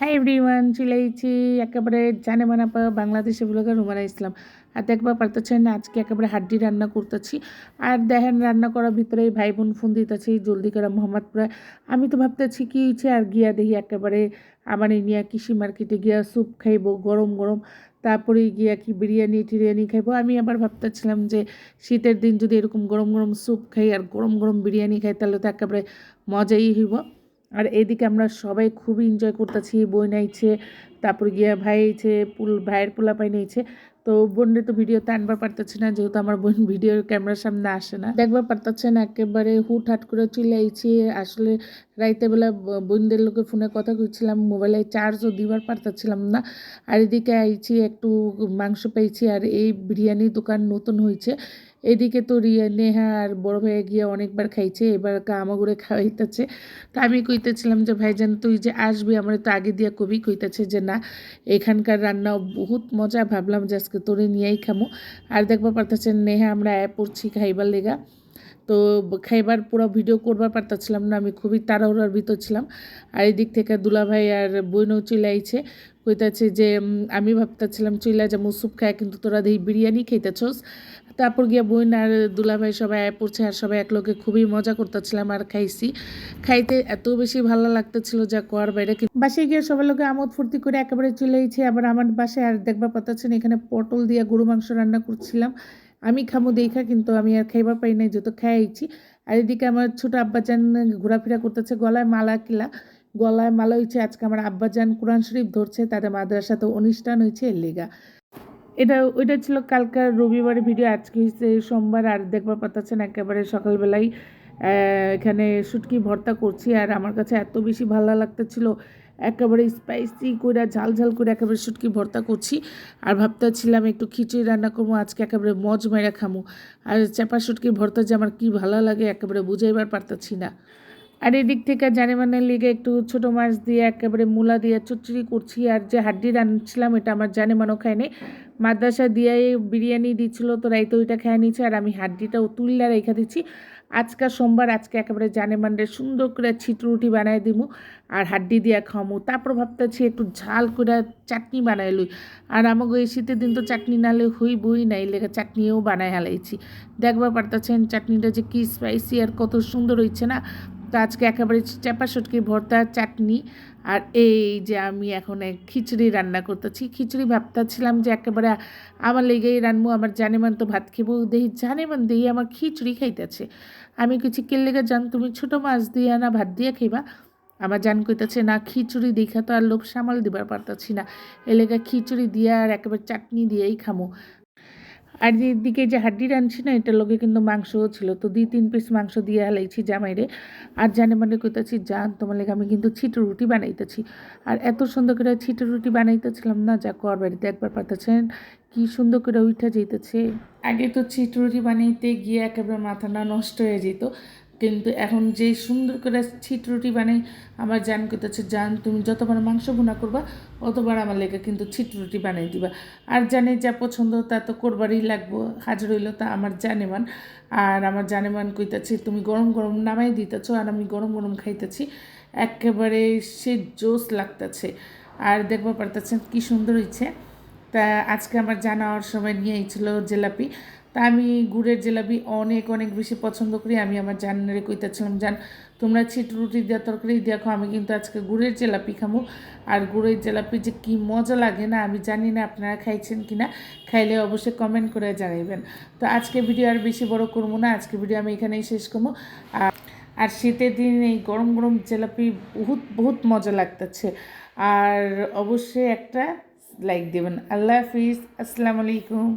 Hi everyone চলে আইছি একেবারে জানে মানাপা বাংলাদেশে ব্লগার রুমানা ইসলাম আর দেখবা পারতেছেন আজকে একেবারে হাড্ডি রান্না করতেছি। আর দেখেন রান্না করার ভিতরে ভাই বোন ফোন দিতেছি, জলদি করে মোহাম্মদপুরে। আমি তো ভাবতেছি কি হয়েছে আর গিয়া দেখি একেবারে আমার নিয়ে কৃষি মার্কেটে গিয়া স্যুপ খাইবো, গরম গরম। তারপরে গিয়া কি বিরিয়ানি, টিরিয়ানি খাইবো। আমি আবার ভাবতেছিলাম যে শীতের দিন যদি এরকম গরম গরম স্যুপ খাই আর গরম গরম বিরিয়ানি খাই, তাহলে তো একেবারে মজাই হইব। আর এদিকে আমরা সবাই খুবই এনজয় করতেছি বই নাইছে তারপর গিয়া ভাই আইছে পুল, ভাইয়ের পোলা পাই নাইছে তো বোনরে তো ভিডিওতে আনবার পারতেছি না, যেহেতু আমার বোন ভিডিও ক্যামেরার সামনে আসে না। দেখবার পারতেছে না, একেবারে হুট হাট করে চলে আইছি। আসলে রাইতে বেলা বোনদের লোকে ফোনে কথা কইছিলাম মোবাইলে চার্জও দিবার পারতেছিলাম না। আর এদিকে আইছি, একটু মাংস পাইছি, আর এই বিরিয়ানি দোকান নতুন হয়েছে এদিকে তো রিয়া, নেহা আর বড় ভাইয়া গিয়ে অনেকবার খাইছে, এবার কামাগুড়ে খাওয়াইতেছে। তা আমি কইতেছিলাম যে, ভাইজান, তুই যে আসবি, আমার তো আগে দিয়া কবি কইতেছে যে না। এখানকার রান্নাও বহুত মজা। ভাবলাম যে আজকে তোরে নিয়েই খামো। আর দেখবা পারতেছেন, নেহা আমরা অ্যাপ পড়ছি খাইবার লেগা। তো খাইবার পুরো ভিডিও করবার পারতেছিলাম না, আমি খুবই তাড়াহুড়ার ভিতর ছিলাম। আর এদিক থেকে দুলাভাই আর বইনও চলে আইছে। কইতাছে যে আমি ভাবতেছিলাম, চইলা যে মুসুপ খায় কিন্তু তোরা দেখি বিরিয়ানি খাইতেছস। তারপর গিয়া বইন আর দুলাভাই সবাই পড়ছে আর সবাই একলোকে খুবই মজা করতেছিলাম আর খাইছি। খাইতে এত বেশি ভালো লাগতেছিল যা কোয়ার বাইরে বাসায় গিয়ে সবার লোকে আমোদ ফুর্তি করে একেবারে চলে আইছে। আবার আমার বাসায় আর দেখবা পাতাচ্ছেন এখানে পটল দিয়া গরু মাংস রান্না করছিলাম। আমি খামো দেখা, কিন্তু আমি আর খাইবার পাই নাই যত খাইছি আর এদিকে আমার ছোট আব্বাজান ঘোরাফেরা করতেছে গলায় মালা কিলা। গলায় মালা হয়েছে আজকে আমার আব্বাজান কোরআন শরীফ ধরছে, তাদের মাদ্রাসাতে অনুষ্ঠান হয়েছে এর লেগা। এটা, ওইটা ছিল কালকার রবিবারের ভিডিও আজকে হচ্ছে সোমবার, আর দেখবার পাচ্ছেন একেবারে সকালবেলায় এখানে শুটকি ভর্তা করছি, আর আমার কাছে এত বেশি ভালো লাগতেছিল, একেবারে স্পাইসি করে ঝাল ঝাল করে একেবারে শুটকি ভর্তা করছি, আর ভাবতেছিলাম একটু খিচুড়ি রান্না করব, আজকে একেবারে মজ মেরা খামো, আর চাপা শুটকি ভর্তা যে আমার কী ভালো লাগে, একেবারে বুঝাইবার পারতেছি না। আর এদিক থেকে জানে মানে লিগে একটু ছোট মাছ দিয়ে, একেবারে মূলা দিয়ে চচ্চড়ি করছি, আর যে হাড্ডি রান্নাছিলাম এটা আমার জানে মানো খায়নি মাদ্রাসা দিয়ে বিরিয়ানি দিচ্ছিল, তো রাইতে ওইটা খেয়ে নিচ্ছে আর আমি হাড্ডিটাও তুললে রেখে দিচ্ছি। আজকে সোমবার, আজকে একেবারে জানে মানে সুন্দর করে ছিট রুটি বানাই দিমু, আর হাড্ডি দিয়ে খামু তারপর ভাবতেছি একটু ঝাল করে চাটনি বানাই লই। আর আমাকে এই শীতের দিন তো চাটনি নালে হই বই নাই লেগে চাটনিও বানাই হালাইছি। দেখবার পারতেছেন চাটনিটা যে কি স্পাইসি আর কত সুন্দর হয়েছে না তো আজকে একেবারে চাপা শুটকি, ভর্তা, চাটনি আর এই যে আমি এখন খিচুড়ি রান্না করতেছি। খিচুড়ি ভাবতেছিলাম যে একেবারে আমার লেগেই রানবো আমার জানেমান তো ভাত খেবো দেহি জানেমান দেহি আমার খিচুড়ি খাইতেছে। আমি কিছু কে লেগে জান, তুমি ছোটো মাছ দিয়ে না ভাত দিয়ে খাইবা? আমার জান কইতাছে, না, খিচুড়ি দেখা তো আর লোভ সামাল দিবার পারতাছি না। এলাকা খিচুড়ি দিয়ে আর একেবারে চাটনি দিয়েই খামো। আর এদিকে যে হাড্ডি রাঁধছি না, এটার লগে কিন্তু মাংসও ছিল। তো দুই তিন পিস মাংস দিয়ে হালাইছি জামাইরে। আর জানে মানে কইতাছি জান তোমার লেগে আমি কিন্তু ছিটো রুটি বানাইতেছি। আর এত সুন্দর করে ছিটো রুটি বানাইতেছিলাম না, যা কর বাড়িতে একবার পাঠাচ্ছেন কি সুন্দর করে উঠা যেতেছে আগে তো ছিটো রুটি বানাইতে গিয়ে একেবারে মাথাটা নষ্ট হয়ে যেত কিন্তু এখন যে সুন্দর করে ছিট রুটি বানাই, আমার জান কইতেছে, জান, তুমি যতবার মাংস ভুনা করবা, অতবার আমার লেগে কিন্তু ছিট রুটি বানাই দিবা। আর জানে যা পছন্দ তা তো করবারই লাগবো, হাজির হইল তা আমার জানেমান। আর আমার জানেমান কইতাছে, তুমি গরম গরম নামাই দিতেছো আর আমি গরম গরম খাইতেছি, একেবারে সে জোস লাগতেছে। আর দেখবা পারতেছেন কি সুন্দর হয়েছে তা আজকে আমার জানাওয়ার সময় নিয়ে ছিল জিলাপি। তা আমি গুড়ের জিলাপি অনেক অনেক বেশি পছন্দ করি। আমি আমার জানারে কইতেছিলাম, জান, তোমরা ছিট রুটি দেওয়া তরকারি দেখো আমি কিন্তু আজকে গুড়ের জিলাপি খামো। আর গুড়ের জিলাপি যে কি মজা লাগে না, আমি জানি না আপনারা খাইছেন কি না খাইলে অবশ্যই কমেন্ট করে জানাইবেন। তো আজকে ভিডিও আর বেশি বড় করব না, আজকে ভিডিও আমি এখানেই শেষ করব আর আর শীতের দিন এই গরম গরম জিলাপি বহুত বহুত মজা লাগতেছে। আর অবশ্যই একটা লাইক দেবেন। আল্লাহ হাফিজ, আসসালামু আলাইকুম।